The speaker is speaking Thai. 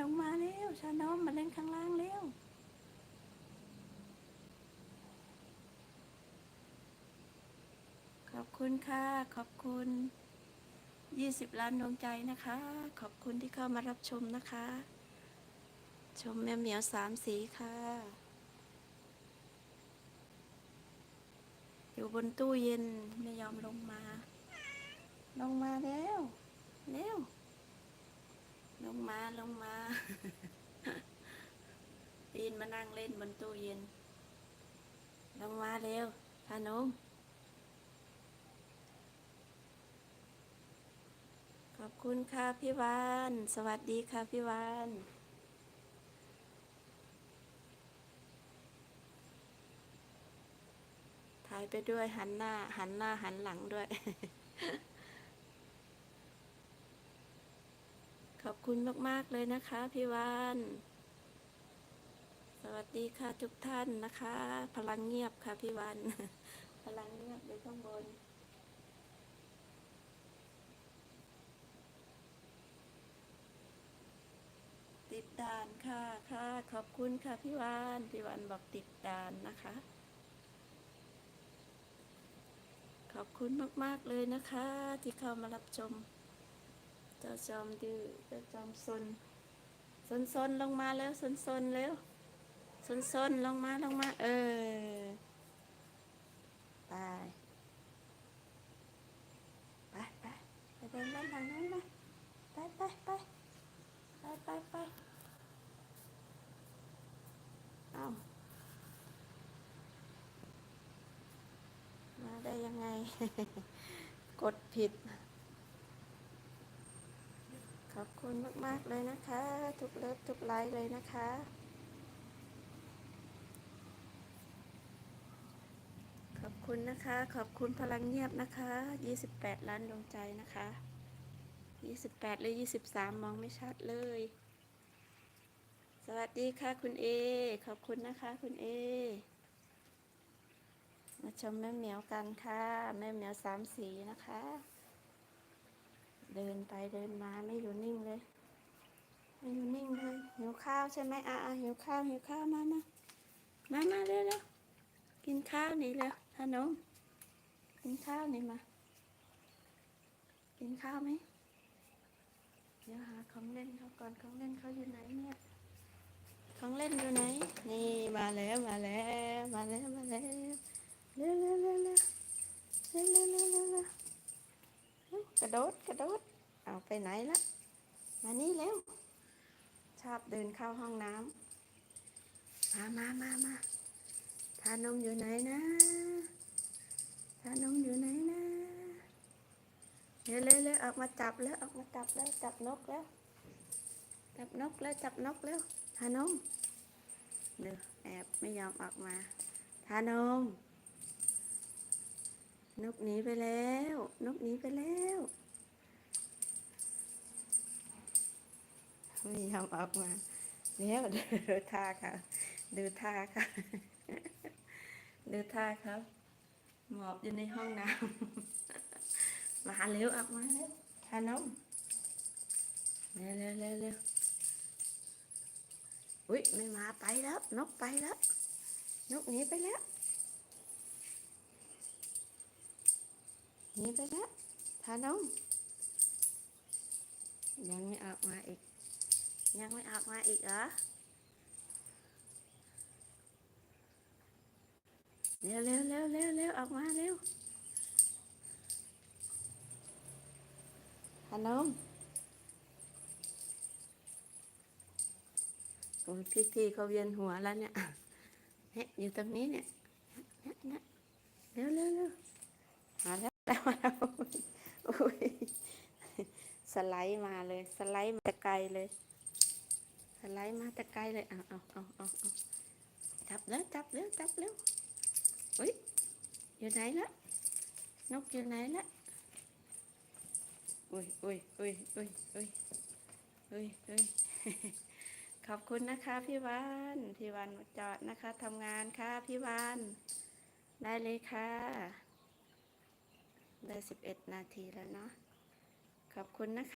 ลงมาเร็วชานมมาเล่นข้างล่างเร็วขอบคุณค่ะ ขอบคุณ 20 ล้านดวงใจนะคะ ขอบคุณที่เข้ามารับชมนะคะ ชมแม่เหมียวสามสีค่ะ อยู่บนตู้เย็นไม่ยอมลงมา ลงมาเร็วเร็ว ลงมาลงมาปีนมานั่งเล่นบนตู้เย็น ลงมาเร็วพานุมขอบคุณค่ะพี่วาน สวัสดีค่ะพี่วานถ่ายไปด้วยหันหน้า หันหน้าหันหลังด้วย ขอบคุณมาก ๆ เลยนะคะพี่วานสวัสดีค่ะทุกท่านนะคะ พลังเงียบค่ะพี่วานพลังเงียบอยู่ข้างบนติดด่านค่ะค่ะ ขอบคุณค่ะพี่วานพี่วานบอกติดด่านนะคะ ขอบคุณมาก ๆ เลยนะคะ ที่เข้ามารับชม เจ้าจอมดื้อเจ้าจอมซนซนซนลงมาแล้วซนซนเร็วซนซนลงมาลงมา เออไปไปไปไปเดินเล่นทางนั้นไปไปไปไปไปไปไปเอามาได้ยังไง กดผิด คุณมาก ๆ เลยนะคะ ทุกเลิฟทุกไลค์เลยนะคะ ขอบคุณนะคะ ขอบคุณพลังเงียบนะคะ 28 ล้านดวงใจนะคะ 28 หรือ 23 มองไม่ชัดเลย สวัสดีค่ะคุณเอ ขอบคุณนะคะคุณเอ มาชมแม่เหมียวกันค่ะ แม่เหมียวสามสีนะคะ เดินไปเดินมาไม่อยู่นิ่งเลย ไม่อยู่นิ่งเลย หิวข้าวใช่ไหมอะอะหิวข้าวหิวข้าวมามามามาเร็วเร็วกินข้าวนี่เร็วขนมกินข้าวนี่มา กินข้าวไหมเดี๋ยวหาของเล่นเขาก่อนของเล่นเขาอยู่ไหนเนี่ยของเล่นอยู่ไหน นี่มาแล้วมาแล้วมาแล้วมาแล้วเร็วเร็วเร็วเร็วเร็วเร็วเร็ว ร็วเร็วกระโดดกระโดด เอาไปไหนละมานี่เร็วชอบเดินเข้าห้องน้ำมามามามาทานมอยู่ไหนนะทานมอยู่ไหนนะเร็วเร็วเร็วออกมาจับแล้วออกมาจับแล้วจับนกแล้ว จับนกแล้วจับนกแล้วทานมเดี๋ยวแอบไม่ยอมออกมาทานม นกหนีไปแล้ว นกหนีไปแล้วไม่ยอมออกมาแล้วดูท่าค่ะ ดูท่าค่ะ ดูท่าครับ หมอบอยู่ในห้องน้ำมาเร็วออกมาเร็วทานมเร็วเร็วเร็วเร็วอุ้ยไม่มาไปแล้ว นกไปแล้ว นกหนีไปแล้ว นีไปแล้วทานมยังไม่ออกมาอีก ยังไม่ออกมาอีกเหรอเร็วเร็วเร็วเร็วเร็วออกมาเร็วทานมโอ้พี่พี่เขาเวียนหัวแล้วเนี่ยเนี่ยอยู่ตรงนี้เนี่ยเนี่ยเนี่ยเร็วเร็วเร็วมาแล้ว แล้วแล้วอุ้ยสไลด์มาเลย สไลด์มาแต่ไกลเลย สไลด์มาแต่ไกลเลยเอาเอาเอาเอาจับแล้วจับแล้วจับแล้วอุ้ยอยู่ไหนละนกอยู่ไหนละอุ้ยอุ้ยอุ้ยอุ้ยอุ้ยอุ้ยอุ้ยขอบคุณนะคะพี่วานพี่วานจอดนะคะทำงานค่ะพี่วานได้เลยค่ะ ได้สิบเอ็ดนาทีแล้วเนาะขอบคุณนะคะ